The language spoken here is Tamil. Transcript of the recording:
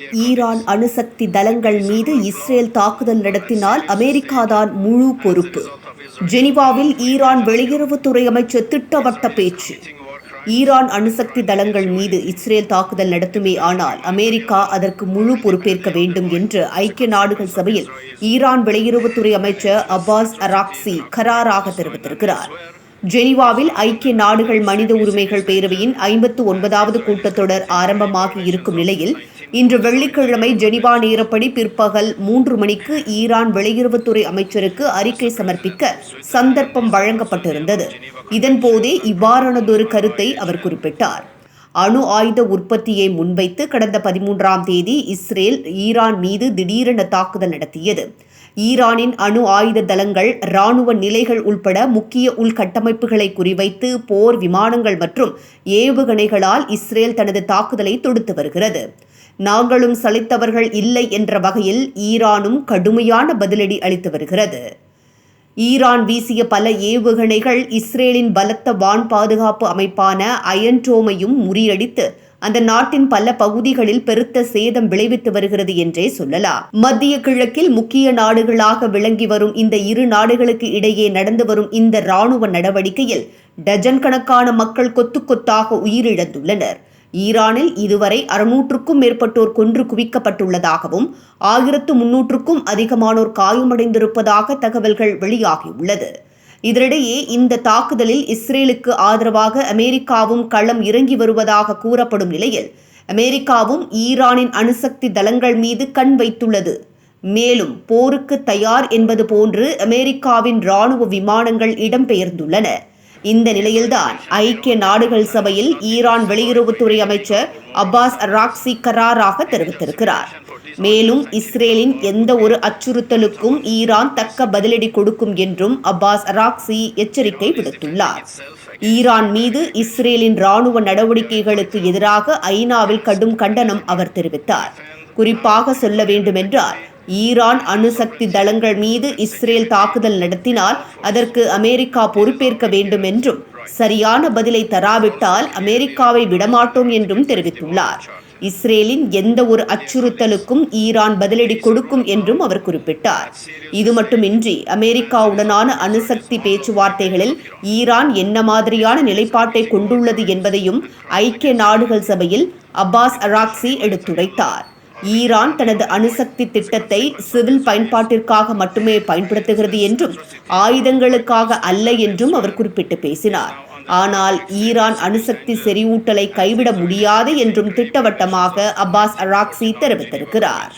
ஈரான் அணுசக்தி தளங்கள் மீது இஸ்ரேல் தாக்குதல் நடத்தினால் அமெரிக்காதான் முழு பொறுப்பு. ஜெனிவாவில் ஈரான் வெளியுறவுத்துறை அமைச்சர் திட்டவட்ட பேச்சு. ஈரான் அணுசக்தி தளங்கள் மீது இஸ்ரேல் தாக்குதல் நடத்துமே ஆனால் அமெரிக்கா அதற்கு முழு பொறுப்பேற்க வேண்டும் என்று ஐக்கிய நாடுகள் சபையில் ஈரான் வெளியுறவுத்துறை அமைச்சர் அப்பாஸ் அராக்சி கராராக தெரிவித்திருக்கிறார். ஜெனீவாவில் ஐக்கிய நாடுகள் மனித உரிமைகள் பேரவையின் ஐம்பத்து ஒன்பதாவது கூட்டத்தொடர் ஆரம்பமாகி இருக்கும் நிலையில் இன்று வெள்ளிக்கிழமை ஜெனிவா நேரப்படி பிற்பகல் மூன்று மணிக்கு ஈரான் வெளியுறவுத்துறை அமைச்சருக்கு அறிக்கை சமர்ப்பிக்க சந்தர்ப்பம் வழங்கப்பட்டிருந்தது. இதன்போதே இவ்வாறானதொரு கருத்தை அவர் குறிப்பிட்டார். அணு ஆயுத உற்பத்தியை முன்வைத்து கடந்த பதிமூன்றாம் தேதி இஸ்ரேல் ஈரான் மீது திடீரென தாக்குதல் நடத்தியது. ஈரானின் அணு ஆயுத தளங்கள் ராணுவ நிலைகள் உள்பட முக்கிய உள்கட்டமைப்புகளை குறிவைத்து போர் விமானங்கள் மற்றும் ஏவுகணைகளால் இஸ்ரேல் தனது தாக்குதலை தொடுத்து வருகிறது. நாங்களும் சலித்தவர்கள் இல்லை என்ற வகையில் ஈரானும் கடுமையான பதிலடி அளித்து வருகிறது. ஈரான் வீசிய பல ஏவுகணைகள் இஸ்ரேலின் பலத்த வான் பாதுகாப்பு அமைப்பான அயன்டோமையும் முறியடித்து அந்த நாட்டின் பல பகுதிகளில் பெருத்த சேதம் விளைவித்து வருகிறது என்றே சொல்லலாம். மத்திய கிழக்கில் முக்கிய நாடுகளாக விளங்கி வரும் இந்த இரு நாடுகளுக்கு இடையே நடந்து வரும் இந்த ராணுவ நடவடிக்கையில் டஜன் கணக்கான மக்கள் கொத்து கொத்தாக உயிரிழந்துள்ளனர். ஈரானில் இதுவரை அறுநூற்றுக்கும் மேற்பட்டோர் கொன்று குவிக்கப்பட்டுள்ளதாகவும் ஆயிரத்து முன்னூற்றுக்கும் அதிகமானோர் காயமடைந்திருப்பதாக தகவல்கள் வெளியாகியுள்ளது. இதனிடையே இந்த தாக்குதலில் இஸ்ரேலுக்கு ஆதரவாக அமெரிக்காவும் களம் இறங்கி வருவதாக கூறப்படும் நிலையில் அமெரிக்காவும் ஈரானின் அணுசக்தி தளங்கள் மீது கண் வைத்துள்ளது. மேலும் போருக்கு தயார் என்பது போன்று அமெரிக்காவின் ராணுவ விமானங்கள் இடம்பெயர்ந்துள்ளன. இந்த நிலையில்தான் ஐக்கிய நாடுகள் சபையில் ஈரான் வெளியுறவுத்துறை அமைச்சர் அப்பாஸ் ராக்சி கராராக தெரிவித்திருக்கிறார். மேலும் இஸ்ரேலின் எந்த ஒரு அச்சுறுத்தலுக்கும் ஈரான் தக்க பதிலடி கொடுக்கும் என்றும் அப்பாஸ் ராக்சி எச்சரிக்கை விடுத்துள்ளார். ஈரான் மீது இஸ்ரேலின் ராணுவ நடவடிக்கைகளுக்கு எதிராக ஐநாவில் கடும் கண்டனம் அவர் தெரிவித்தார். குறிப்பாக சொல்ல வேண்டுமென்றால் ஈரான் அணுசக்தி தளங்கள் மீது இஸ்ரேல் தாக்குதல் நடத்தினால் அதற்கு அமெரிக்கா பொறுப்பேற்க வேண்டும் என்றும் சரியான பதிலை தராவிட்டால் அமெரிக்காவை விடமாட்டோம் என்றும் தெரிவித்துள்ளார். இஸ்ரேலின் எந்த ஒரு அச்சுறுத்தலுக்கும் ஈரான் பதிலடி கொடுக்கும் என்றும் அவர் குறிப்பிட்டார். இது மட்டுமின்றி அமெரிக்காவுடனான அணுசக்தி பேச்சுவார்த்தைகளில் ஈரான் என்ன மாதிரியான நிலைப்பாட்டை கொண்டுள்ளது என்பதையும் ஐக்கிய நாடுகள் சபையில் அப்பாஸ் அராக்சி எடுத்துரைத்தார். ஈரான் தனது அணுசக்தி திட்டத்தை சிவில் பயன்பாட்டிற்காக மட்டுமே பயன்படுத்துகிறது என்றும் ஆயுதங்களுக்காக அல்ல என்றும் அவர் குறிப்பிட்டு பேசினார். ஆனால் ஈரான் அணுசக்தி செறிவூட்டலை கைவிட முடியாது என்றும் திட்டவட்டமாக அப்பாஸ் அராக்சி தெரிவித்திருக்கிறார்.